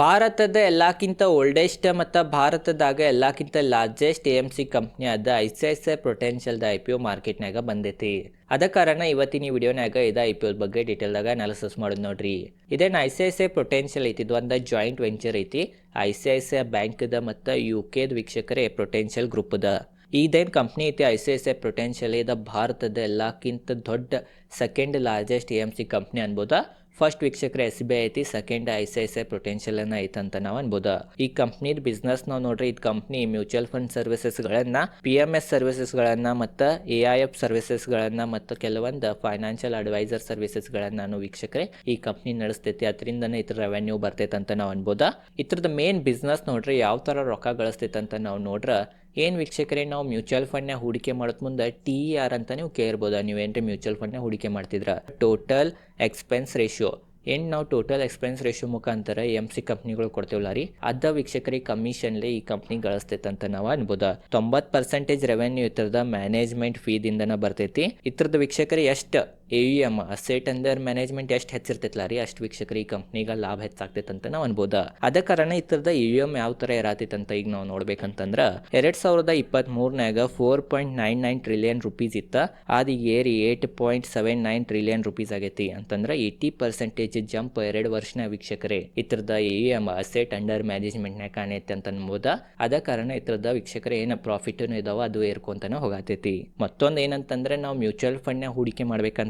ಭಾರತದ ಎಲ್ಲಕ್ಕಿಂತ ಓಲ್ಡೆಸ್ಟ್ ಮತ್ತು ಭಾರತದಾಗ ಎಲ್ಲಕ್ಕಿಂತ largest A M C company ಆದ I C I C I ಪೊಟೆನ್ಷಿಯಲ್ದ I P O ಮಾರ್ಕೆಟ್ನಾಗ ಬಂದೈತಿ. ಅದ ಕಾರಣ ಇವತ್ತಿನ ಈ ವಿಡಿಯೋನಾಗ ಇದು ಐ ಪಿ ಒ ಬಗ್ಗೆ ಡೀಟೇಲ್ದಾಗ ಅನಾಲಿಸಿಸ್ ಮಾಡೋದು ನೋಡ್ರಿ. ಇದೇನು I C I C I potential ಐತಿ, ಇದು ಒಂದು ಜಾಯಿಂಟ್ ವೆಂಚರ್ ಐತಿ. I C I C I ಬ್ಯಾಂಕ್ದ ಮತ್ತು ಯು ಕೆದ ವೀಕ್ಷಕರೇ ಪೊಟೆನ್ಷಿಯಲ್ ಗ್ರೂಪ್ದ ಇದೇನು ಕಂಪ್ನಿ ಐತಿ I C I C I Prudential ಇದು ಭಾರತದ ಎಲ್ಲಕ್ಕಿಂತ ದೊಡ್ಡ second largest A M C company ಅನ್ಬೋದಾ? First ವೀಕ್ಷಕರ ಎಸ್ ಬಿ ಐ ಐತಿ second I C I C I Prudential ಅನ್ನ ಐತೆ ಅಂತ ನಾವು ಅನ್ಬೋದು. ಈ ಕಂಪ್ನಿದ ಬಿಸ್ನೆಸ್ ನಾವು ನೋಡ್ರಿ ಇದು ಕಂಪ್ನಿ ಮ್ಯೂಚುವಲ್ ಫಂಡ್ ಸರ್ವಿಸಸ್ಗಳನ್ನು ಪಿ ಎಂ ಎಸ್ ಸರ್ವಿಸಸ್ಗಳನ್ನು ಮತ್ತು ಎ ಐ ಎಫ್ ಸರ್ವಿಸಸ್ಗಳನ್ನು ಮತ್ತು ಕೆಲವೊಂದು ಫೈನಾನ್ಷಿಯಲ್ ಅಡ್ವೈಸರ್ ಸರ್ವಿಸಸ್ಗಳನ್ನು ನಾನು ವೀಕ್ಷಕರೇ, ಈ ಕಂಪ್ನಿ ನಡೆಸ್ತೈತಿ. ಅದರಿಂದನೇ ಇದ್ರ ರೆವೆನ್ಯೂ ಬರ್ತೈತೆ ಅಂತ ನಾವು ಅನ್ಬೋದ. ಇತ್ರದ ಮೇನ್ ಬಿಸ್ನೆಸ್ ನೋಡ್ರಿ, ಯಾವ ಥರ ರೊಕ್ಕ ಗಳಿಸ್ತೈತೆ ಅಂತ ನಾವು ನೋಡ್ರ ಏನು ವೀಕ್ಷಕರೇ, ನಾವು ಮ್ಯೂಚುವಲ್ ಫಂಡ್ನ ಹೂಡಿಕೆ ಮಾಡೋದು ಮುಂದೆ ಟಿ ಆರ್ ಅಂತ ನೀವು ಕೇಳ್ಬೋದು ನೀವು ಏನ್ರಿ ಮ್ಯೂಚುವಲ್ ಫಂಡ್ನ ಹೂಡಿಕೆ ಮಾಡ್ತಿದ್ರ? Total expense ratio. ಏನು ನಾವು ಟೋಟಲ್ ಎಕ್ಸ್ಪೆನ್ಸ್ ರೇಷಿಯೋ ಮುಖಾಂತರ ಎಂ ಸಿ ಕಂಪ್ನಿಗಳು ಕೊಡ್ತೇವಲ್ಲ ರೀ, ಅದ ವೀಕ್ಷಕರಿಗೆ ಕಮಿಷನ್ಲಿ ಈ ಕಂಪ್ನಿ ಗಳಿಸ್ತೈತೆ ಅಂತ ನಾವು ಅನ್ಬೋದ? ತೊಂಬತ್ತು ಪರ್ಸೆಂಟೇಜ್ ರೆವೆನ್ಯೂ ಇತರದ ಮ್ಯಾನೇಜ್ಮೆಂಟ್ ಫೀದಿಂದನ ಬರ್ತೈತಿ. ಇತರದ ವೀಕ್ಷಕರಿಗೆ ಎಷ್ಟು A U M asset under management ಎಷ್ಟು ಹೆಚ್ಚಿರ್ತೈತಲ್ಲ ರೀ? ಅಷ್ಟು ವೀಕ್ಷಕರು ಈ ಕಂಪ್ನಿಗೆ ಲಾಭ ಹೆಚ್ಚಾಗ್ತೈತೆ ಅಂತ ನಾವು ಅನ್ಬೋದ. ಅದ ಕಾರಣ ಇತರದ ಎ ಯು ಎಂ ಯಾವ ಥರ ಅಂತ ಈಗ ನಾವು ನೋಡ್ಬೇಕಂತಂದ್ರ, ಎರಡ್ ಸಾವಿರದ ಇಪ್ಪತ್ತ್ ಮೂರನಾಗ four point nine nine trillion rupees ಇತ್ತ ಅದು ಏರಿ eight point seven nine trillion rupees ಆಗೈತಿ ಅಂತಂದ್ರೆ ಏಯ್ಟಿ ಪರ್ಸೆಂಟೇಜ್ ಜಂಪ್ ಎರಡು ವರ್ಷನ ವೀಕ್ಷಕರೇ ಇತರದ A U M asset under ಮ್ಯಾನೇಜ್ಮೆಂಟ್ನಾಗ ಕಾಣೈತೆ ಅಂತ ಅನ್ಬೋದ. ಅದ ಕಾರಣ ಇತರದ ವೀಕ್ಷಕರ ಏನು ಪ್ರಾಫಿಟ್ ಇದಾವ, ಅದು ಏರ್ಕೊಂತಾನೆ ಹೋಗತೈತಿ. ಮತ್ತೊಂದು ಏನಂತಂದ್ರೆ ನಾವು ಮ್ಯೂಚುವಲ್ ಫಂಡ್ನಾಗ ಹೂಡಿಕೆ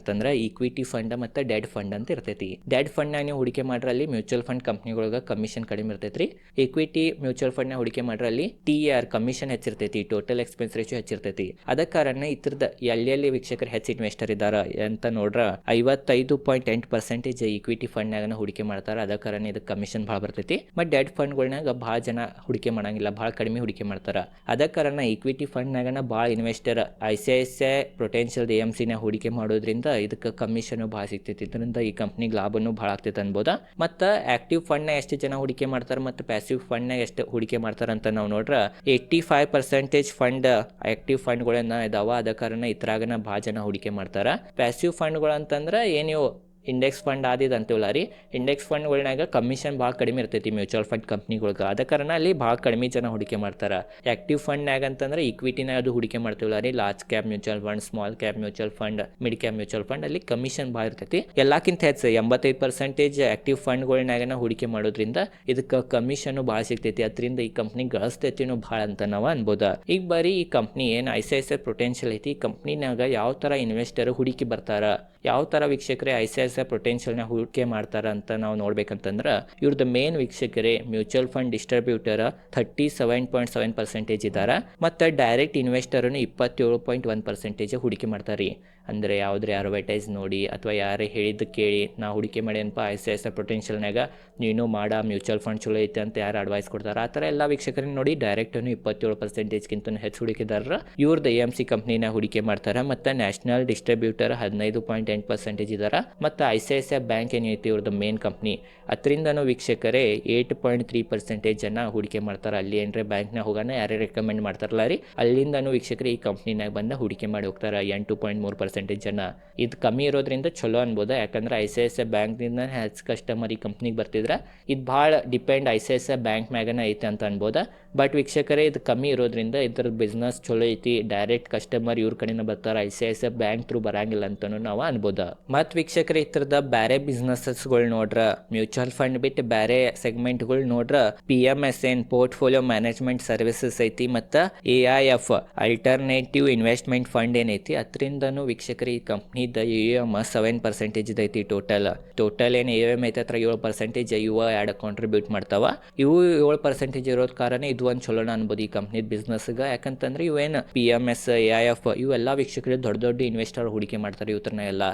ಮಾಡ್ಬೇಕಂತಂದ್ರೆ ಈಕ್ವಿಟಿ ಫಂಡ್ ಮತ್ತು ಡೆಡ್ ಫಂಡ್ ಅಂತ ಇರ್ತೈತಿ. ಡೆಡ್ ಫಂಡ್ನಾಗ ನೀವು ಹೂಡಿಕೆ ಮಾಡ್ರಲ್ಲಿ ಮ್ಯೂಚುವಲ್ ಫಂಡ್ ಕಂಪ್ನಿಗಳಿಗೆ ಕಮಿಷನ್ ಕಡಿಮೆ ಇರ್ತೈತಿ ಈಕ್ವಿಟಿ ಮ್ಯೂಚುವಲ್ ಫಂಡ್ನ ಹೂಡಿಕೆ ಮಾಡ್ರಲ್ಲಿ ಟಿ ಆರ್ ಕಮಿಷನ್ ಹೆಚ್ಚಿರ್ತೈತಿ ಟೋಟಲ್ ಎಕ್ಸ್ಪೆನ್ಸ್ ರೇಷಿಯೋ ಹೆಚ್ಚಿರ್ತೈತಿ. ಅದ ಕಾರಣ ಇತರದ ಎಲ್ಲೆಲ್ಲಿ ವೀಕ್ಷಕರು ಹೆಚ್ಚು ಇನ್ವೆಸ್ಟರ್ ಇದಾರ ಅಂತ ನೋಡ್ರ ಐವತ್ತೈದು ಪಾಯಿಂಟ್ ಎಂಟು ಪರ್ಸೆಂಟೇಜ್ ಈಕ್ವಿಟಿ ಫಂಡ್ನಾಗ ಹೂಡಿಕೆ ಮಾಡ್ತಾರ. ಅದ ಕಾರಣ ಇದಕ್ಕೆ ಕಮಿಷನ್ ಭಾಳ ಬರ್ತೈತಿ. ಮತ್ತು ಡೆಡ್ ಫಂಡ್ಗಳ್ನಾಗ ಭಾಳ ಜನ ಹೂಡಿಕೆ ಮಾಡಂಗಿಲ್ಲ, ಭಾಳ ಕಡಿಮೆ ಹೂಡಿಕೆ ಮಾಡ್ತಾರ. ಅದ ಕಾರಣ ಈಕ್ವಿಟಿ ಫಂಡ್ನಾಗನ ಭಾಳ investor I C I C I Prudential M ಸಿನ ಹೂಡಿಕೆ ಮಾಡೋದ್ರಿಂದ ಇದಕ್ಕೆ ಕಮಿಷನ್ ಭಾಳ ಸಿಗ್ತೈತಿ ಇದರಿಂದ ಈ ಕಂಪ್ನಿಗೆ ಲಾಭನೂ ಭಾಳ ಆಗ್ತೈತೆ ಅನ್ಬೋದ. ಮತ್ತು ಆಕ್ಟಿವ್ ಫಂಡ್ನ ಎಷ್ಟು ಜನ ಹೂಡಿಕೆ ಮಾಡ್ತಾರೆ ಮತ್ತು ಪ್ಯಾಸಿವ್ ಫಂಡ್ನ ಎಷ್ಟು ಹೂಡಿಕೆ ಮಾಡ್ತಾರೆ ಅಂತ ನಾವು ನೋಡ್ರೆ eighty five percentage fund active ಫಂಡ್ಗಳನ್ನ ಇದಾವ. ಅದ ಕಾರಣ ಇದ್ರಾಗನ ಭಾಳ ಜನ ಹೂಡಿಕೆ ಮಾಡ್ತಾರೆ. ಪ್ಯಾಸಿವ್ ಫಂಡ್ಗಳು ಅಂತಂದ್ರೆ ಏನು ಇಂಡೆಕ್ಸ್ ಫಂಡ್ ಆದಿದ್ ಅಂತೀವಲ್ಲ ರೀ. ಇಂಡೆಕ್ಸ್ ಫಂಡ್ಗಳ್ನಾಗ ಕಮಿಷನ್ ಭಾಳ ಕಡಿಮೆ ಇರ್ತೈತಿ ಮ್ಯೂಚುವಲ್ ಫಂಡ್ ಕಂಪ್ನಿಗಳ್ಗೆ ಅದ ಕಾರಣ ಅಲ್ಲಿ ಭಾಳ ಕಡಿಮೆ ಜನ ಹೂಡಿಕೆ ಮಾಡ್ತಾರೆ. ಆಕ್ಟಿವ್ ಫಂಡ್ನಾಗ ಅಂತಂದ್ರೆ ಇಕ್ವಿಟಿನಾಗ ಅದು ಹೂಡಿಕೆ ಮಾಡ್ತೀವಲ್ಲ ರೀ. Large cap mutual fund small cap mutual fund mid cap mutual fund ಅಲ್ಲಿ ಕಮಿಷನ್ ಭಾಳ ಇರ್ತೈತಿ. ಎಲ್ಲಕ್ಕಿಂತ ಹೆಚ್ಚು ಎಂಬತ್ತೈದು ಪರ್ಸೆಂಟೇಜ್ ಆಕ್ಟಿವ್ ಫಂಡ್ಗಳ್ನಾಗನ ಹೂಡಿಕೆ ಮಾಡೋದ್ರಿಂದ ಇದಕ್ಕೆ ಕಮಿಷನ್ ಭಾಳ ಸಿಗ್ತೈತಿ. ಅದರಿಂದ ಈ ಕಂಪ್ನಿ ಗಳಿಸ್ತೈತಿನೂ ಭಾಳ ಅಂತ ನಾವು ಅನ್ಬೋದ. ಈಗ ಬರೀ ಈ ಕಂಪ್ನಿ ಏನು I C I C I Prudential ಐತಿ. ಈ ಕಂಪ್ನಿನಾಗ ಯಾವ ಥರ ಇನ್ವೆಸ್ಟರ್ ಹೂಡಿಕೆ ಬರ್ತಾರ. ಯಾವ ಥರ ವೀಕ್ಷಕರೇ ಐ ಸಿ ಐ ಸಿ ಪೊಟೆನ್ಷಿಯಲ್ನ ಹೂಡಿಕೆ ಮಾಡ್ತಾರ ಅಂತ ನಾವು ನೋಡ್ಬೇಕಂತಂದ್ರೆ ಇವ್ರದ್ದು ಮೇನ್ ವೀಕ್ಷಕರೇ mutual fund distributor thirty seven point seven percentage ಇದ್ದಾರೆ ಮತ್ತು ಡೈರೆಕ್ಟ್ ಇನ್ವೆಸ್ಟರ್ನು ಇಪ್ಪತ್ತೇಳು ಪಾಯಿಂಟ್ ಒನ್ ಪರ್ಸೆಂಟೇಜ್ ಹೂಡಿಕೆ ಮಾಡ್ತಾರೆ. ಅಂದರೆ ಯಾವುದೇ ಅಡ್ವರ್ಟೈಸ್ ನೋಡಿ ಅಥವಾ ಯಾರೇ ಹೇಳಿದ್ದು ಕೇಳಿ, ನಾ ಹೂಡಿಕೆ ಮಾಡಿ ಅನ್ಪ ಐ ಸಿ ಐ ಸಿ ಪೊಟೆನ್ಷಿಯಲ್ನಾಗ ನೀನು ಮಾಡ ಮ್ಯೂಚುವಲ್ ಫಂಡ್ ಚಲೋ ಐತೆ ಅಂತ ಯಾರು ಅಡ್ವೈಸ್ ಕೊಡ್ತಾರೆ? ಆ ಥರ ಎಲ್ಲ ವೀಕ್ಷಕರನ್ನ ನೋಡಿ ಡೈರೆಕ್ಟನ್ನು ಇಪ್ಪತ್ತೇಳು ಪರ್ಸೆಂಟೇಜ್ಗಿಂತ ಹೆಚ್ಚು ಹೂಡಿಕೆದಾರರ ಇವ್ರದ್ದು ಎ ಎಂ ಸಿ ಕಂಪ್ನಿನ ಹೂಡಿಕೆ ಮಾಡ್ತಾರೆ ಮತ್ತು ನ್ಯಾಷನಲ್ ಡಿಸ್ಟ್ರಿಬ್ಯೂಟರ್ ಹದಿನೈದು ಪಾಯಿಂಟ್ ಎಂಟು ಪರ್ಸೆಂಟೇಜ್ ಇದ್ದಾರೆ ಮತ್ತು I C I C I bank ಏನೈತಿ ಇವ್ರದ್ದು ಮೇನ್ ಕಂಪ್ನಿ ಅದರಿಂದನೂ ವೀಕ್ಷಕರೇ ಏಟ್ ಪಾಯಿಂಟ್ ತ್ರೀ ಪರ್ಸೆಂಟೇಜ್ ಜನ ಹೂಡಿಕೆ ಮಾಡ್ತಾರೆ. ಅಲ್ಲಿ ಏನರೇ ಬ್ಯಾಂಕ್ನ ಹೋಗೋಣ, ಯಾರೇ ರೆಕಮೆಂಡ್ ಮಾಡ್ತಾರಲ್ಲ ರೀ, ಅಲ್ಲಿಂದನೂ ವೀಕ್ಷಕರು ಈ ಕಂಪ್ನಿನಾಗ ಬಂದು ಹೂಡಿಕೆ ಮಾಡಿ ಹೋಗ್ತಾರೆ. ಎಂಟು ಪಾಯಿಂಟ್ ಮೂರು ಪರ್ಸೆಂಟೇಜ್ ಜನ ಇದು ಕಮ್ಮಿ ಇರೋದ್ರಿಂದ ಚಲೋ ಅನ್ಬೋದು. ಯಾಕಂದ್ರೆ I C I C I ಬ್ಯಾಂಕ್ನಿಂದ ಹೆಚ್ಚು ಕಸ್ಟಮರ್ ಈ ಕಂಪ್ನಿಗೆ ಬರ್ತಿದ್ರೆ, ಇದು ಭಾಳ depend I C I C I bank ಮ್ಯಾಗನ ಐತೆ ಅಂತ ಅನ್ಬೋದ. ಬಟ್ ವೀಕ್ಷಕರೇ, ಇದು ಕಮ್ಮಿ ಇರೋದ್ರಿಂದ ಇದ್ರ ಬಿಸ್ನೆಸ್ ಚಲೋ ಐತಿ ಡೈರೆಕ್ಟ್ ಕಸ್ಟಮರ್ ಇವ್ರ ಕಡೆಯಿಂದ ಬರ್ತಾರೆ I C I C I bank through ಬರಂಗಿಲ್ಲ ಅಂತಲೂ ನಾವು ಅನ್ಬೋದು. ಮತ್ತು ವೀಕ್ಷಕರೇ ಈ ಥರದ ಬೇರೆ ಬಿಸ್ನೆಸಸ್ಗಳು ನೋಡ್ರ ಮ್ಯೂಚುವಲ್ ಫಂಡ್ ಬಿಟ್ಟು ಬೇರೆ ಸೆಗ್ಮೆಂಟ್ಗಳು ನೋಡ್ರ P M S N portfolio management services ಐತಿ ಮತ್ತು A I F alternative investment fund ಏನೈತಿ, ಅದರಿಂದನೂ ವೀಕ್ಷಕರು, ಈ ಕಂಪ್ನಿದ ಎ ಎಂ ಸೆವೆನ್ ಪರ್ಸೆಂಟೇಜ್ ಐತಿ ಟೋಟಲ್ ಟೋಟಲ್ ಏನು ಎ ಎಂ ಐತೆ ಹತ್ರ ಏಳು ಪರ್ಸೆಂಟೇಜ್ ಯು ಎರಡು ಕಾಂಟ್ರಿಬ್ಯೂಟ್ ಮಾಡ್ತಾವ. ಇವು ಏಳು ಪರ್ಸೆಂಟೇಜ್ ಇರೋದ್ ಕಾರಣ ಇದು ಒಂದು ಚಲೋನ ಅನ್ಬೋದು ಈ ಕಂಪ್ನಿದ ಬಿಸ್ನೆಸ್ಗೆ ಯಾಕಂತಂದ್ರೆ ಇವೇನು P M S A I F ಇವೆಲ್ಲ ವೀಕ್ಷಕರು ದೊಡ್ಡ ದೊಡ್ಡ ಇನ್ವೆಸ್ಟರ್ ಹೂಡಿಕೆ ಮಾಡ್ತಾರೆ ಇವ್ರನ್ನ ಎಲ್ಲ.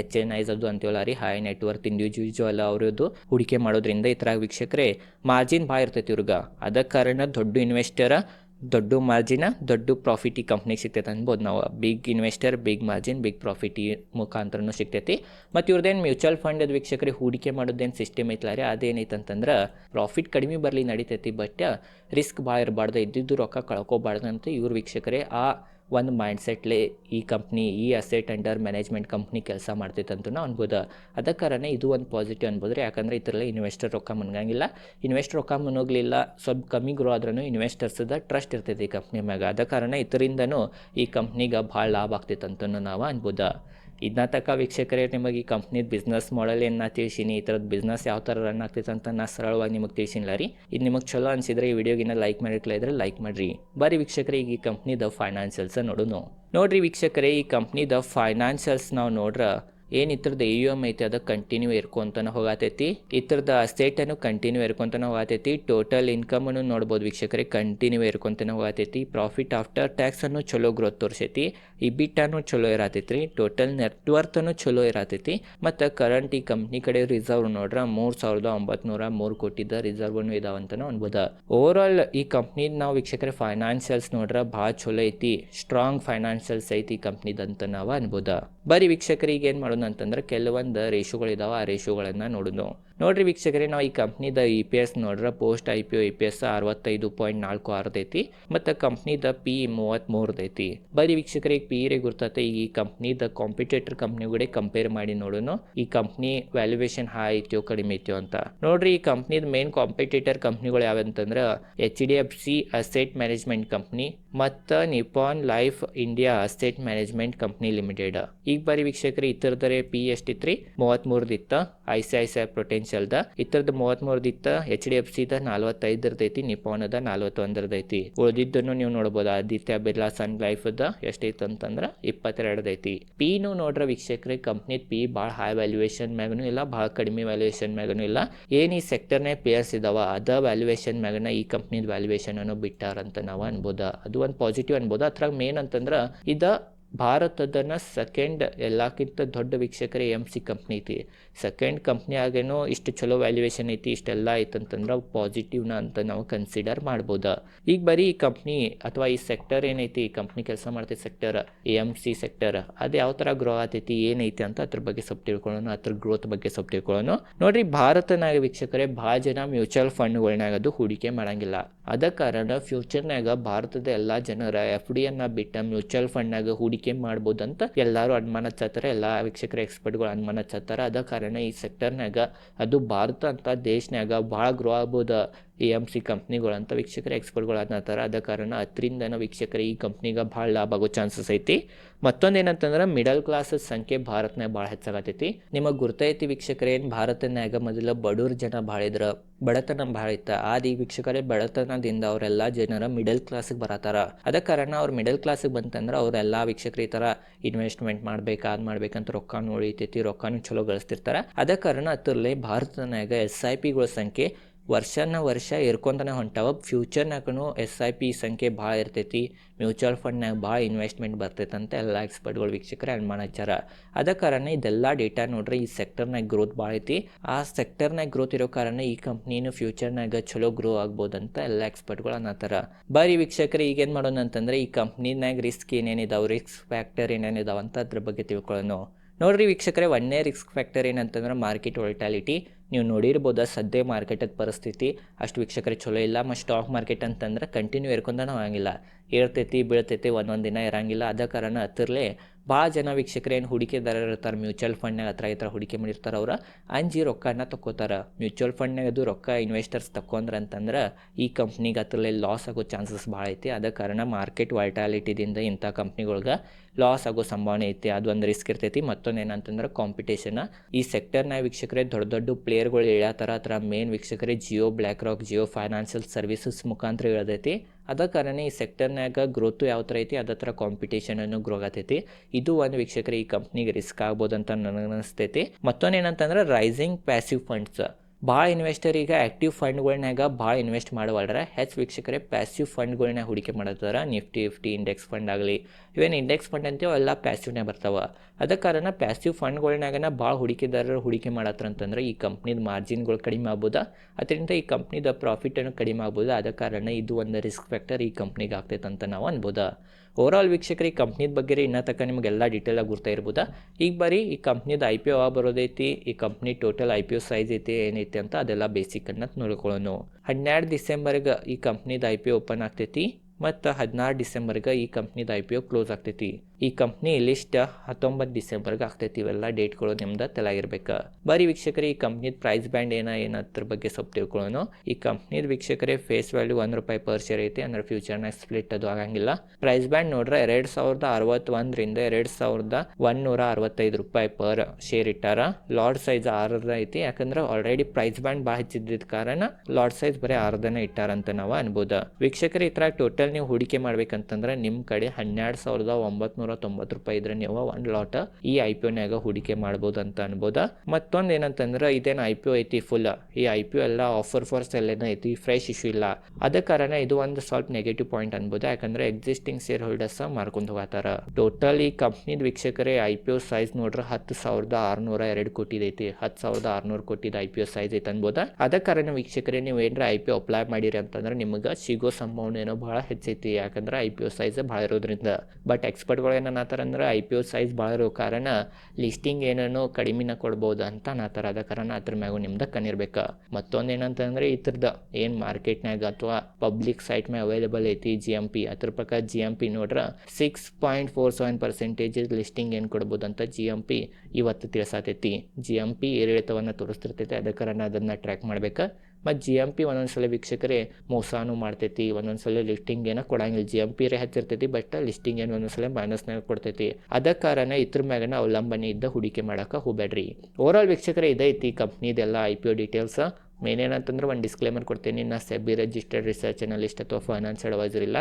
ಎಚ್ ಎನ್ ಐಸ್ ಅದು ಅಂತೀವಲ್ಲ ರೀ ಹೈ ನೆಟ್ವರ್ಕ್ ಇಂಡಿವಿಜುವಲ್ ಅವ್ರದ್ದು ಹೂಡಿಕೆ ಮಾಡೋದ್ರಿಂದ ಈ ಥರ ವೀಕ್ಷಕರೇ ಮಾರ್ಜಿನ್ ಭಾಳ ಇರ್ತೈತಿ ಇವ್ರಿಗೆ. ಅದ ಕಾರಣ ದೊಡ್ಡ ಇನ್ವೆಸ್ಟರ್ ದೊಡ್ಡ ಮಾರ್ಜಿನ ದೊಡ್ಡ ಪ್ರಾಫಿಟ್ ಈ ಕಂಪ್ನಿಗೆ ಸಿಗ್ತೈತೆ ಅನ್ಬೋದು. ನಾವು big investor big margin big profit ಈ ಮುಖಾಂತರನೂ ಸಿಗ್ತೈತಿ. ಮತ್ತು ಇವ್ರದ್ದೇನು ಮ್ಯೂಚುವಲ್ ಫಂಡ್ ವೀಕ್ಷಕರಿಗೆ ಹೂಡಿಕೆ ಮಾಡೋದೇನು ಸಿಸ್ಟಮ್ ಐತಲ್ಲ ರೀ, ಅದೇನೈತೆ ಅಂತಂದ್ರೆ ಪ್ರಾಫಿಟ್ ಕಡಿಮೆ ಬರಲಿ ನಡೀತೈತಿ ಬಟ್ ರಿಸ್ಕ್ ಭಾಳ ಇರಬಾರ್ದು, ಇದ್ದಿದ್ದು ರೊಕ್ಕ ಕಳ್ಕೊಬಾರ್ದು ಅಂತ ಇವ್ರ ವೀಕ್ಷಕರೇ ಆ ಒಂದು ಮೈಂಡ್ಸೆಟ್ಲೆ ಈ ಕಂಪ್ನಿ ಈ ಅಸೆಟ್ ಅಂಡರ್ ಮ್ಯಾನೇಜ್ಮೆಂಟ್ ಕಂಪ್ನಿ ಕೆಲಸ ಮಾಡ್ತೈತೆ ನಾವು ಅನ್ಬೋದು. ಅದ ಇದು ಒಂದು ಪಾಸಿಟಿವ್ ಅನ್ಬೋದು ರೀ ಯಾಕಂದ್ರೆ ಇದರಲ್ಲಿ ಇನ್ವೆಸ್ಟರ್ ರೊಕ್ಕ ಮುನ್ಗಂಗಿಲ್ಲ. ಇನ್ವೆಸ್ಟರ್ ರೊಕ್ಕ ಮುನ್ನೋಗ್ಲಿಲ್ಲ. ಸ್ವಲ್ಪ ಕಮ್ಮಿ ಗ್ರೋ ಆದ್ರೂ ಇನ್ವೆಸ್ಟರ್ಸದ ಟ್ರಸ್ಟ್ ಇರ್ತೈತಿ ಈ ಕಂಪ್ನಿ ಮ್ಯಾಗ. ಅದ ಕಾರಣ ಇದರಿಂದನೂ ಈ ಕಂಪ್ನಿಗೆ ಭಾಳ ಲಾಭ ಆಗ್ತೈತಂತ ನಾವು ಅನ್ಬೋದು. ಇದನ್ನ ತಕ್ಕ ವೀಕ್ಷಕರೇ, ನಿಮಗೆ ಈ ಕಂಪ್ನಿದ ಬಿಸ್ನೆಸ್ ಮಾಡೆಲ್ ಏನು ನಾ ತಿಳಿಸೀನಿ, ಈ ಥರದ ಬಿಸ್ನೆಸ್ ಯಾವ ಥರ ರನ್ ಆಗ್ತೈತೆ ಅಂತ ನಾ ಸರಳವಾಗಿ ನಿಮಗೆ ತಿಳಿಸಿಲ್ಲ ರೀ. ಇದು ನಿಮಗೆ ಚಲೋ ಅನಿಸಿದ್ರೆ ಈ ವಿಡಿಯೋಗಿನ ಲೈಕ್ ಮಾಡಿರ್ಲಿಲ್ಲ ಇದ್ರೆ ಲೈಕ್ ಮಾಡಿರಿ. ಬರೀ ವೀಕ್ಷಕರೇ ಈ ಕಂಪ್ನಿದ ಫೈನಾನ್ಷಿಯಲ್ಸ ನೋಡೋಣ ನೋಡ್ರಿ ವೀಕ್ಷಕರೇ, ಈ ಕಂಪ್ನಿದ ಫೈನಾನ್ಷಿಯಲ್ಸ್ ನಾವು ನೋಡ್ರೆ ಏನು ಇತರದ ಇ ಎಂ ಐತಿ, ಅದು ಕಂಟಿನ್ಯೂ ಇರ್ಕೊಂತನ ಹೋಗತೈತಿ. ಇದ್ರದ್ದು ಅಸೆಟನ್ನು ಕಂಟಿನ್ಯೂ ಇರ್ಕೊಂತನ ಹೋಗತೈತಿ. ಟೋಟಲ್ ಇನ್ಕಮನ್ನು ನೋಡ್ಬೋದು ವೀಕ್ಷಕರೇ ಕಂಟಿನ್ಯೂ ಇರ್ಕೊಂತನ ಹೋಗತೈತಿ. ಪ್ರಾಫಿಟ್ ಆಫ್ಟರ್ ಟ್ಯಾಕ್ಸನ್ನು ಚಲೋ ಗ್ರೋತ್ ತೋರಿಸೈತಿ. ಇಬಿಟಾನು ಚಲೋ ಇರತೈತಿ ರೀ ಟೋಟಲ್ ಅನ್ನು ಚಲೋ ಇರತೈತಿ ಮತ್ತು ಕರೆಂಟ್ ಈ ಕಂಪ್ನಿ ಕಡೆ ರಿಸರ್ವ್ ನೋಡ್ರೆ ಮೂರು ಸಾವಿರದ ಒಂಬತ್ನೂರ ಮೂರು ಕೋಟಿದ ಇದಾವ ಅಂತನೋ ಅನ್ಬೋದ. ಓವರ್ ಆಲ್ ಈ ಕಂಪ್ನಿ ನಾವು ವೀಕ್ಷಕರೇ ಫೈನಾನ್ಸಿಯಲ್ಸ್ ನೋಡ್ರೆ ಭಾಳ ಚಲೋ ಐತಿ. ಸ್ಟ್ರಾಂಗ್ ಫೈನಾನ್ಸಿಯಲ್ಸ್ ಐತಿ ಈ ಕಂಪ್ನಿದಂತ ನಾವು ಅನ್ಬೋದ. ಬರೀ ವೀಕ್ಷಕರಿಗೆ ಏನು ಮಾಡೋಣ ಅಂತಂದ್ರೆ ಕೆಲವೊಂದು ರೇಷುಗಳಿದಾವೆ ಆ ರೇಷುಗಳನ್ನು ನೋಡೋದು. ನೋಡ್ರಿ ವೀಕ್ಷಕರೇ, ನಾವು ಈ ಕಂಪ್ನಿದ ಇ ಪಿ ಎಸ್ ನೋಡ್ರೆ post I P O E P S ಅರವತ್ತೈದು ಪಾಯಿಂಟ್ ನಾಲ್ಕು ಆರದೈತಿ, ಮತ್ತು ಕಂಪ್ನಿದ ಪಿ ಮೂವತ್ತ್ಮೂರದೈತಿ ಬರೀ ವೀಕ್ಷಕರಿಗೆ ಪಿ ರೇ ಗುರ್ತತೆ ಈ ಕಂಪ್ನಿದ ಕಾಂಪಿಟೇಟರ್ ಕಂಪ್ನಿಗಳೇ ಕಂಪೇರ್ ಮಾಡಿ ನೋಡೋಣ ಈ ಕಂಪ್ನಿ ವ್ಯಾಲ್ಯೂಯೇಷನ್ ಹೈ ಐತಿಯೋ, ಕಡಿಮೆ ಐತಿಯೋ ಅಂತ. ನೋಡ್ರಿ, ಈ ಕಂಪ್ನಿದ ಮೇನ್ ಕಾಂಪಿಟೇಟರ್ ಕಂಪ್ನಿಗಳು ಯಾವಂತಂದ್ರೆ H D F C asset management company ಮತ್ತು Nippon life India asset management company limited ಈಗ ಬರೀ ವೀಕ್ಷಕರು ಇತರದರೆ ಪಿ ಎಷ್ಟಿತ್ರಿ ಮೂವತ್ತ್ಮೂರದಿತ್ತ I C I C I ಪ್ರೊಟೆನ್ಷಿಯಲ್ದ ಇತರದ್ದು ಮೂವತ್ತ್ಮೂರದಿತ್ತ ಎಚ್ ಡಿ ಎಫ್ ಸಿದ ನಲ್ವತ್ತೈದರದೈತಿ ನಿಪಾನದ ನಲ್ವತ್ತೊಂದರದೈತಿ. ಉಳಿದಿದ್ದನ್ನು ನೀವು ನೋಡ್ಬೋದು. ಆದಿತ್ಯ ಬಿರ್ಲಾ ಸನ್ ಲೈಫದ ಎಷ್ಟೈತೆ ಅಂತಂದ್ರೆ ಇಪ್ಪತ್ತೆರಡದೈತಿ ಪಿನು ನೋಡ್ರ ವೀಕ್ಷಕರಿಗೆ ಕಂಪ್ನಿ ಪಿ ಭಾಳ ಹೈ ವ್ಯಾಲ್ಯೂಯೇಷನ್ ಮ್ಯಾಗನು ಇಲ್ಲ, ಭಾಳ ಕಡಿಮೆ ವ್ಯಾಲ್ಯೂಯೇಷನ್ ಮ್ಯಾಗನು ಇಲ್ಲ. ಏನು ಈ ಸೆಕ್ಟರ್ನೇ ಪೇರ್ಸ್ ಇದಾವ, ಅದ ವ್ಯಾಲ್ಯೂಯೇಷನ್ ಮ್ಯಾಗನ ಈ ಕಂಪ್ನಿದ ವ್ಯಾಲ್ಯೂಯೇಷನ್ ಅನ್ನು ಬಿಟ್ಟಾರಂತ ನಾವು ಅನ್ಬೋದ. ಅದು ಒಂದು ಪಾಸಿಟಿವ್ ಅನ್ಬೋದು. ಅದ್ರಾಗ ಮೇನ್ ಅಂತಂದ್ರೆ ಇದ ಭಾರತದನ ಸೆಕೆಂಡ್ ಎಲ್ಲಕ್ಕಿಂತ ದೊಡ್ಡ ವೀಕ್ಷಕರೇ ಎಂ ಸಿ ಕಂಪ್ನಿ ಐತಿ. ಸೆಕೆಂಡ್ ಕಂಪ್ನಿ ಆಗೇನೋ ಇಷ್ಟು ಚಲೋ ವ್ಯಾಲ್ಯೂಯೇಷನ್ ಐತಿ, ಇಷ್ಟೆಲ್ಲ ಐತಂತಂದ್ರೆ ಪಾಸಿಟಿವ್ನ ಅಂತ ನಾವು ಕನ್ಸಿಡರ್ ಮಾಡ್ಬೋದು. ಈಗ ಬರೀ ಈ ಕಂಪ್ನಿ ಅಥವಾ ಈ ಸೆಕ್ಟರ್ ಏನೈತಿ, ಈ ಕಂಪ್ನಿ ಕೆಲಸ ಮಾಡ್ತೈತಿ ಸೆಕ್ಟರ್ ಎಂ ಸಿ ಸೆಕ್ಟರ್ ಅದು ಯಾವ ಥರ ಗ್ರೋ ಆತೈತಿ, ಏನೈತಿ ಅಂತ ಅದ್ರ ಬಗ್ಗೆ ಸ್ವಲ್ಪ ತಿಳ್ಕೊಳ್ಳೋಣ, ಅದ್ರ ಗ್ರೋತ್ ಬಗ್ಗೆ ಸ್ವಲ್ಪ ತಿಳ್ಕೊಳ್ಳೋಣ. ನೋಡ್ರಿ, ಭಾರತನಾಗ ವೀಕ್ಷಕರೇ ಭಾಳ ಜನ ಮ್ಯೂಚುವಲ್ ಫಂಡ್ಗಳ್ನಾಗ ಅದು ಹೂಡಿಕೆ ಮಾಡಂಗಿಲ್ಲ. ಅದ ಕಾರಣ ಫ್ಯೂಚರ್ನಾಗ ಭಾರತದ ಎಲ್ಲ ಜನರ ಎಫ್ ಡಿಯನ್ನು ಬಿಟ್ಟ ಮ್ಯೂಚುವಲ್ ಫಂಡ್ನಾಗ ಹೂಡಿಕೆ ಮಾಡ್ಬೋದಂತ ಎಲ್ಲರೂ ಅನುಮಾನ ಚತ್ತಾರ ಎಲ್ಲ ವೀಕ್ಷಕರ, ಎಕ್ಸ್ಪರ್ಟ್ಗಳು ಅನುಮಾನ ಚತ್ತಾರ ಅದ ಕಾರಣ ಈ ಸೆಕ್ಟರ್ನಾಗ ಅದು ಭಾರತ ಅಂತ ದೇಶನಾಗ ಭಾಳ ಗ್ರೋ ಆಗ್ಬೋದು. ಎ ಎಂ ಸಿ ಕಂಪ್ನಿಗಳು ಅಂತ ವೀಕ್ಷಕರ ಎಕ್ಸ್ಪರ್ಟ್ಗಳು ಅನ್ನತ್ತಾರ ಅದ ಕಾರಣ ಅದರಿಂದನೂ ವೀಕ್ಷಕರು ಈ ಕಂಪ್ನಿಗೆ ಭಾಳ ಲಾಭ ಆಗೋ ಚಾನ್ಸಸ್ ಐತಿ. ಮತ್ತೊಂದು ಏನಂತಂದ್ರೆ ಮಿಡಲ್ ಕ್ಲಾಸ್ ಸಂಖ್ಯೆ ಭಾರತನಾಗ ಭಾಳ ಹೆಚ್ಚಾಗತ್ತೈತಿ ನಿಮಗೆ ಗುರ್ತೈತಿ ವೀಕ್ಷಕರೇ ಏನು ಭಾರತನಾಗ ಮೊದಲ ಬಡವ್ರ ಜನ ಭಾಳ ಇದ್ರ, ಬಡತನ ಭಾಳ ಇತ್ತ. ಆದ ಈ ವೀಕ್ಷಕರೇ ಬಡತನದಿಂದ ಅವರೆಲ್ಲ ಜನರ ಮಿಡಲ್ ಕ್ಲಾಸಿಗೆ ಬರತಾರ. ಅದ ಕಾರಣ ಅವ್ರು ಮಿಡಲ್ ಕ್ಲಾಸಿಗೆ ಬಂತಂದ್ರೆ ಅವರೆಲ್ಲ ವೀಕ್ಷಕರು ಈ ಥರ ಇನ್ವೆಸ್ಟ್ಮೆಂಟ್ ಮಾಡ್ಬೇಕು, ಅದು ಮಾಡ್ಬೇಕಂತ ರೊಕ್ಕನೂ ಉಳಿತೈತಿ, ರೊಕ್ಕನೂ ಚಲೋ ಗಳಿಸ್ತಿರ್ತಾರೆ. ಅದ ಕಾರಣ ಅದರಲ್ಲಿ ಭಾರತನಾಗ ಎಸ್ ಐ ಪಿಗಳ ಸಂಖ್ಯೆ ವರ್ಷನ ವರ್ಷ ಇರ್ಕೊಂತಾನೆ ಹೊಂಟಾವ. ಫ್ಯೂಚರ್ನಾಗೂ ಎಸ್ ಐ ಪಿ ಸಂಖ್ಯೆ ಭಾಳ ಇರ್ತೈತಿ. ಮ್ಯೂಚುವಲ್ ಫಂಡ್ನಾಗ ಭಾಳ ಇನ್ವೆಸ್ಟ್ಮೆಂಟ್ ಬರ್ತೈತೆ ಅಂತ ಎಲ್ಲ ಎಕ್ಸ್ಪರ್ಟ್ಗಳು, ವೀಕ್ಷಕರ ಹಚ್ಚಾರ. ಅದ ಕಾರಣ ಇದೆಲ್ಲ ಡೇಟಾ ನೋಡ್ರಿ ಈ ಸೆಕ್ಟರ್ನಾಗ ಗ್ರೋತ್ ಭಾಳ ಐತಿ. ಆ ಸೆಕ್ಟರ್ನಾಗ ಗ್ರೋತ್ ಇರೋ ಕಾರಣ ಈ ಕಂಪ್ನಿನೂ ಫ್ಯೂಚರ್ನಾಗ ಚಲೋ ಗ್ರೋ ಆಗ್ಬೋದಂತ ಎಲ್ಲ ಎಕ್ಸ್ಪರ್ಟ್ಗಳು ಅನ್ನತ್ತಾರ ಬರೀ ವೀಕ್ಷಕರು, ಈಗೇನು ಮಾಡೋಣ ಅಂತಂದ್ರೆ ಈ ಕಂಪ್ನಿನಾಗ ರಿಸ್ಕ್ ಏನೇನಿದಾವೆ, ರಿಸ್ಕ್ ಫ್ಯಾಕ್ಟರ್ ಏನೇನಿದಾವೆ ಅಂತ ಅದ್ರ ಬಗ್ಗೆ ತಿಳ್ಕೊಳ್ಳೋಣ. ನೋಡ್ರಿ ವೀಕ್ಷಕರೇ, ಒಂದೇ ರಿಸ್ಕ್ ಫ್ಯಾಕ್ಟರ್ ಏನಂತಂದ್ರೆ ಮಾರ್ಕೆಟ್ ವೊಲ್ಟಾಲಿಟಿ. ನೀವು ನೋಡಿರ್ಬೋದು ಸದ್ಯ ಮಾರ್ಕೆಟದ ಪರಿಸ್ಥಿತಿ. ಅಷ್ಟು ವೀಕ್ಷಕರಿ ಚಲೋ ಇಲ್ಲ. ಮತ್ತು ಸ್ಟಾಕ್ ಮಾರ್ಕೆಟ್ ಅಂತಂದ್ರೆ ಕಂಟಿನ್ಯೂ ಇರ್ಕೊಂಡನೂ ಆಗಂಗಿಲ್ಲ ಏರ್ತೈತಿ, ಬೀಳ್ತೈತಿ, ಒಂದೊಂದು ದಿನ ಇರಂಗಿಲ್ಲ. ಅದ ಕಾರಣ ಹತ್ತಿರಲೇ ಭಾಳ ಜನ ವೀಕ್ಷಕರು ಏನು ಹೂಡಿಕೆದಾರರು ಇರ್ತಾರೆ ಮ್ಯೂಚುವಲ್ ಫಂಡ್ನಾಗ ಹತ್ರ ಈ ಥರ ಹೂಡಿಕೆ ಮಾಡಿರ್ತಾರೆ ಅವ್ರು. ಅಂಜಿ ರೊಕ್ಕನ ತಗೋತಾರೆ ಮ್ಯೂಚುವಲ್ ಫಂಡ್ನಾಗ ಅದು ರೊಕ್ಕ ಇನ್ವೆಸ್ಟರ್ಸ್ ತಕ್ಕೊಂಡ್ರೆ ಅಂತಂದ್ರೆ ಈ ಕಂಪ್ನಿಗೆ ಅದರಲ್ಲಿ ಲಾಸ್ ಆಗೋ ಚಾನ್ಸಸ್ ಭಾಳ ಐತಿ. ಅದ ಕಾರಣ ಮಾರ್ಕೆಟ್ ವಾಲ್ಟಾಲಿಟಿದಿಂದ ಇಂಥ ಕಂಪ್ನಿಗಳ್ಗೆ ಲಾಸ್ ಆಗೋ ಸಂಭಾವನೆ ಐತಿ. ಅದು ಒಂದು ರಿಸ್ಕ್ ಇರ್ತೈತಿ. ಮತ್ತೊಂದು ಏನಂತಂದ್ರೆ ಕಾಂಪಿಟೇಷನ್ ಈ ಸೆಕ್ಟರ್ನಾಗ ವೀಕ್ಷಕರೇ ದೊಡ್ಡ ದೊಡ್ಡ ಪ್ಲೇಯರ್ಗಳು ಹೇಳ್ಯಾತಾರ ಆ ಮೇನ್ ವೀಕ್ಷಕರೇ Jio BlackRock Jio financial services ಮುಖಾಂತರ ಹೇಳದೈತಿ. ಅದ ಕಾರಣ ಈ ಸೆಕ್ಟರ್ನಾಗ ಗ್ರೋತು ಯಾವ ಥರ ಐತಿ, ಅದ ಥರ ಕಾಂಪಿಟೇಷನನ್ನು ಗ್ರೋ ಆಗತೈತಿ. ಇದು ಒಂದು ವೀಕ್ಷಕರ ಈ ಕಂಪ್ನಿಗೆ ರಿಸ್ಕ್ ಆಗ್ಬೋದು ಅಂತ ನನಗೆ ಅನಿಸ್ತೈತಿ. ಮತ್ತೊಂದು ಏನಂತಂದ್ರೆ ರೈಸಿಂಗ್ ಪ್ಯಾಸಿವ್ ಫಂಡ್ಸ್ ಭಾಳ ಇನ್ವೆಸ್ಟರ್ ಈಗ ಆ್ಯಕ್ಟಿವ್ ಫಂಡ್ಗಳ್ನಾಗ ಭಾಳ ಇನ್ವೆಸ್ಟ್ ಮಾಡುವಲ್ರ. ಹೆಚ್ಚು ವೀಕ್ಷಕರೇ ಪ್ಯಾಸಿವ್ ಫಂಡ್ಗಳ್ನ ಹೂಡಿಕೆ ಮಾಡತ್ತಾರ ನಿಫ್ಟಿ ಫಿಫ್ಟಿ ಇಂಡೆಕ್ಸ್ ಫಂಡ್ ಆಗಲಿ ಇವೇನು ಇಂಡೆಕ್ಸ್ ಫಂಡ್ ಅಂತೀವೋ ಎಲ್ಲ ಪ್ಯಾಸಿವ್ನೇ ಬರ್ತಾವೆ. ಅದ ಕಾರಣ ಪ್ಯಾಸಿವ್ ಫಂಡ್ಗಳ್ನಾಗನ ಭಾಳ ಹೂಡಿಕೆದಾರರು ಹೂಡಿಕೆ ಮಾಡತ್ರ ಅಂತಂದ್ರೆ ಈ ಕಂಪ್ನಿದ ಮಾರ್ಜಿನ್ಗಳು ಕಡಿಮೆ ಆಗ್ಬೋದಾ? ಅದರಿಂದ ಈ ಕಂಪ್ನಿದ ಪ್ರಾಫಿಟನ್ನು ಕಡಿಮೆ ಆಗ್ಬೋದು? ಅದ ಕಾರಣ ಇದು ಒಂದು ರಿಸ್ಕ್ ಫ್ಯಾಕ್ಟರ್ ಈ ಕಂಪ್ನಿಗೆ ಆಗ್ತೈತೆ ಅಂತ ನಾವು ಅನ್ಬೋದಾ. ಆಲ್ ವೀಕ್ಷಕರು, ಈ ಕಂಪ್ನಿದ ಬಗ್ಗೆ ಇನ್ನೂ ತನಕ ನಿಮಗೆಲ್ಲ ಡೀಟೇಲಾಗಿ ಗುರ್ತಾ ಇರ್ಬೋದಾ. ಈಗ ಬರೀ ಈ ಕಂಪ್ನಿದ ಐ ಪಿ ಒ ಬರೋದೈತಿ? ಈ company total I P O size ಐತಿ, ಏನೈತಿ ಅಂತ ಅದೆಲ್ಲ ಬೇಸಿಕ್ ಅನ್ನೋದು ನೋಡ್ಕೊಳ್ಳೋಣ ಹನ್ನೆರಡು ಡಿಸೆಂಬರ್ಗೆ ಈ ಕಂಪ್ನಿದ ಐ ಪಿ ಓಪನ್ ಆಗ್ತೈತಿ. ಮತ್ತು ಹದಿನಾರು ಡಿಸೆಂಬರ್ಗೆ ಈ ಕಂಪ್ನಿದು ಐ ಪಿ ಒ ಕ್ಲೋಸ್ ಆಗ್ತೈತಿ. ಈ ಕಂಪ್ನಿ ಲಿಸ್ಟ್ ಹತ್ತೊಂಬತ್ತು ಡಿಸೆಂಬರ್ಗೆ ಆಗ್ತೈತಿ. ಇವೆಲ್ಲ ಡೇಟ್ಗಳು ನಿಮ್ದು ತಲಾಗಿರ್ಬೇಕು ಬರೀ ವೀಕ್ಷಕರೇ, ಈ ಕಂಪ್ನಿದ ಪ್ರೈಸ್ ಬ್ಯಾಂಡ್ ಏನ ಏನತ್ರ ಬಗ್ಗೆ ಸ್ವಲ್ಪ ತಿಳ್ಕೊಳ್ಳೋಣ ಈ ಕಂಪ್ನಿದ ವೀಕ್ಷಕರೇ ಫೇಸ್ ವ್ಯಾಲ್ಯೂ ಒಂದು ರೂಪಾಯಿ ಪರ್ ಶೇರ್ ಐತಿ, ಅಂದ್ರೆ ಫ್ಯೂಚರ್ನಾಗ ಸ್ಪ್ಲಿಟ್ ಅದು ಆಗಂಗಿಲ್ಲ. ಪ್ರೈಸ್ ಬ್ಯಾಂಡ್ ನೋಡ್ರೆ ಎರಡು ಸಾವಿರದ ಅರವತ್ತೊಂದರಿಂದ ಎರಡು ಸಾವಿರದ ಒಂದೂರ ಅರವತ್ತೈದು ರೂಪಾಯಿ ಪರ್ ಶೇರ್ ಇಟ್ಟಾರ. ಲಾರ್ಡ್ ಸೈಜ್ ಆರದ ಐತಿ, ಯಾಕಂದ್ರೆ ಆಲ್ರೆಡಿ ಪ್ರೈಸ್ ಬ್ಯಾಂಡ್ ಭಾಳ ಹೆಚ್ಚಿದ್ದ ಕಾರಣ ಲಾರ್ಡ್ ಸೈಜ್ ಬರೀ ಆರದನೇ ಇಟ್ಟಾರಂತ ನಾವು ಅನ್ಬೋದು. ವೀಕ್ಷಕರ, ಈ ಥರ ಟೋಟಲ್ ನೀವು ಹೂಡಿಕೆ ಮಾಡ್ಬೇಕಂತಂದ್ರೆ ನಿಮ್ಮ ಕಡೆ ಹನ್ನೆರಡು ಸಾವಿರದ ಒಂಬತ್ನೂರ ತೊಂಬತ್ತು ರೂಪಾಯಿ ಇದ್ರೆ ನೀವು ಒಂದು ಲಾಟ್ ಈ ಐ ಪಿ ಒನ್ಯಾಗ ಹೂಡಿಕೆ ಮಾಡ್ಬೋದು ಅಂತ ಅನ್ಬೋದ. ಮತ್ತೊಂದು ಏನಂತಂದ್ರೆ ಇದೇನು ಐ ಪಿ ಒ ಐತಿ ಫುಲ್ ಈ ಐ ಪಿ ಒ ಎಲ್ಲ ಆಫರ್ ಫಾರ್ ಸೆಲ್ ಏನೋ ಐತಿ ಫ್ರೆಶ್ ಇಶ್ಯೂ ಇಲ್ಲ. ಅದ ಕಾರಣ ಇದು ಒಂದು ಸ್ವಲ್ಪ ನೆಗೆಟಿವ್ ಪಾಯಿಂಟ್ ಅನ್ಬೋದು. ಯಾಕಂದ್ರೆ ಎಕ್ಸಿಸ್ಟಿಂಗ್ ಶೇರ್ ಹೋಲ್ಡರ್ಸ್ ಮಾರ್ಕೊಂಡು ಹೋಗತ್ತಾರ ಟೋಟಲ್ ಈ ಕಂಪ್ನಿದ ವೀಕ್ಷಕರೇ ಐ ಪಿ ಒ ಸೈಜ್ ನೋಡ್ರೆ ಹತ್ತು ಸಾವಿರದ ಆರ್ನೂರ ಎರಡು ಕೋಟಿ ಐತಿ, ಹತ್ತು ಸಾವಿರದ ಆರ್ನೂರು ಕೋಟಿದ ಐ ಪಿ ಒ ಸೈಜ್ ಐತೆ ಅನ್ಬೋದ. ಅದ ಕಾರಣ ವೀಕ್ಷಕರೇ ನೀವು ಏನಾರ ಐ ಪಿ ಒ ಅಪ್ಲೈ ಮಾಡಿರಿ ಅಂತಂದ್ರೆ ನಿಮ್ಗೆ ಸಿಗೋ ಸಂಭಾವನೆ ಏನೋ ಬಹಳ ಹೆಚ್ಚೈತಿ. ಯಾಕಂದ್ರೆ ಐ ಪಿ ಒ ಸೈಜ್ ಬಹಳ ಇರೋದ್ರಿಂದ. ಬಟ್ ಎಕ್ಸ್ಪರ್ಟ್ಗಳು ಏನನ್ನತ್ತಾರ ಅಂದ್ರೆ ಐ ಪಿ ಒ ಸೈಜ್ ಭಾಳ ಇರೋ ಕಾರಣ ಲಿಸ್ಟಿಂಗ್ ಏನೇನೋ ಕಡಿಮೆನ ಕೊಡ್ಬೋದು ಅಂತ ಅನ್ನತ್ತಾರ ಅದ ಕಾರಣ ಅದ್ರ ಮ್ಯಾಗು ನಿಮ್ದು ಕಣ್ಣಿರ್ಬೇಕು. ಮತ್ತೊಂದು ಏನಂತಂದ್ರೆ ಈ ಥರದ ಏನು ಮಾರ್ಕೆಟ್ನಾಗ ಅಥವಾ ಪಬ್ಲಿಕ್ ಸೈಟ್ ಮ್ಯಾಗ ಅವೈಲೇಬಲ್ ಐತಿ ಜಿ ಎಂ ಪಿ ಅದ್ರ ಪ್ರಕಾರ ಜಿ ಎಂ ಪಿ ನೋಡ್ರೆ six point four seven percentage listing ಏನು ಕೊಡ್ಬೋದು ಅಂತ ಜಿ ಎಂ ಪಿ ಇವತ್ತು ತಿಳಿಸತೈತಿ. ಜಿ ಎಂ ಪಿ ಏರಿಳಿತವನ್ನು ತೋರಿಸ್ತಿರ್ತೈತಿ, ಅದ ಕಾರಣ ಅದನ್ನು ಟ್ರ್ಯಾಕ್ ಮಾಡ್ಬೇಕು. ಮತ್ತು ಜಿ ಎಂ ಪಿ ಒಂದೊಂದ್ಸಲ ವೀಕ್ಷಕರೇ ಮೋಸಾನು ಮಾಡ್ತೈತಿ, ಒಂದೊಂದ್ಸಲ ಲಿಸ್ಟಿಂಗ್ ಏನೋ ಕೊಡಂಗಿಲ್ಲ. ಜಿ ಎಂ ಪಿ ರೇ ಹಚ್ಚಿರ್ತೈತಿ ಬಟ್ ಲಿಸ್ಟಿಂಗ್ ಏನು ಒಂದೊಂದ್ಸಲ ಮೈನಸ್ನಾಗ ಕೊಡ್ತೈತಿ. ಅದ ಕಾರಣ ಇದ್ರ ಮ್ಯಾಗನ ಅವಲಂಬನೆ ಇದ್ದ ಹೂಡಿಕೆ ಮಾಡಕ್ಕೆ ಹೋಗ್ಬೇಡ್ರಿ ಆಲ್ ವೀಕ್ಷಕರೇ ಇದೈತಿ ಕಂಪ್ನಿದೆಲ್ಲ I P O details main ಏನಂತಂದ್ರೆ ಒಂದು ಡಿಸ್ಕ್ಲೇಮರ್ ಕೊಡ್ತೀನಿ ನಾ ಸೆಬಿ ರಿಜಿಸ್ಟರ್ಡ್ ರಿಸರ್ಚ್ ಅನಲಿಸ್ಟ್ ಅಥವಾ ಫೈನಾನ್ಸ್ ಅಡ್ವೈಸರ್ ಇಲ್ಲ.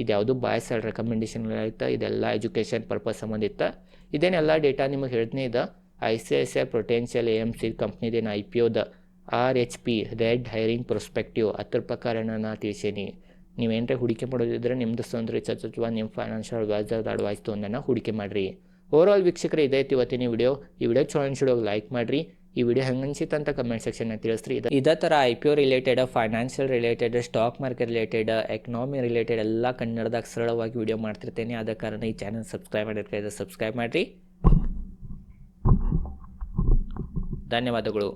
ಇದು ಯಾವುದು ಬಾಯ್ ಸೈಡ್ ರೆಕಮೆಂಡೇಶನ್ ಆಯ್ತಾ ಇದೆಲ್ಲ ಎಜುಕೇಷನ್ ಪರ್ಪಸ್ ಸಂಬಂಧಿತ. ಇದೇನೆಲ್ಲ ಡೇಟಾ ನಿಮಗೆ ಹೇಳ್ತೀನಿ ಇದೆ. I C I C I potential A M C ಕಂಪ್ನಿದೇನು I P ಒದ R H P red herring prospective ಅದ್ರ ಪ್ರಕಾರ ನಾ ತಿಳಿಸೀನಿ. ನೀವೇನರ ಹೂಡಿಕೆ ಮಾಡೋದಿದ್ರೆ ನಿಮ್ಮದು ಸ್ವಂತ ರಿಸರ್ಚ್ ಅಥವಾ ನಿಮ್ಮ ಫೈನಾನ್ಷಿಯಲ್ ಅಡ್ವೈಸರ್ ಅಡ್ವೈಸ್ ತೊಗೊಂಡನ ಹೂಡಿಕೆ ಮಾಡಿರಿ. ಓವರ್ಆಲ್ ವೀಕ್ಷಕರು, ಇದೇ ಇದೈತಿ ಇವತ್ತಿನ ವಿಡಿಯೋ ಈ ವಿಡಿಯೋ ಚಲೋ ಅನ್ಸಿಡೋ ಲೈಕ್ ಮಾಡಿರಿ. ಈ ವಿಡಿಯೋ ಹೆಂಗೆ ಅನ್ಸಿತ್ತು ಅಂತ ಕಮೆಂಟ್ ಸೆಕ್ಷನ್ ತಿಳಿಸ್ರಿ. ಇದು ಇದೇ ಥರ I P O related financial related stock market related economy related ಎಲ್ಲ ಕನ್ನಡದಾಗ ಸರಳವಾಗಿ ವಿಡಿಯೋ ಮಾಡ್ತಿರ್ತೇನೆ. ಆದ ಕಾರಣ ಈ ಚಾನಲ್ ಸಬ್ಸ್ಕ್ರೈಬ್ ಮಾಡಿರ್ತಾರೆ ಸಬ್ಸ್ಕ್ರೈಬ್ ಮಾಡಿರಿ. ಧನ್ಯವಾದಗಳು.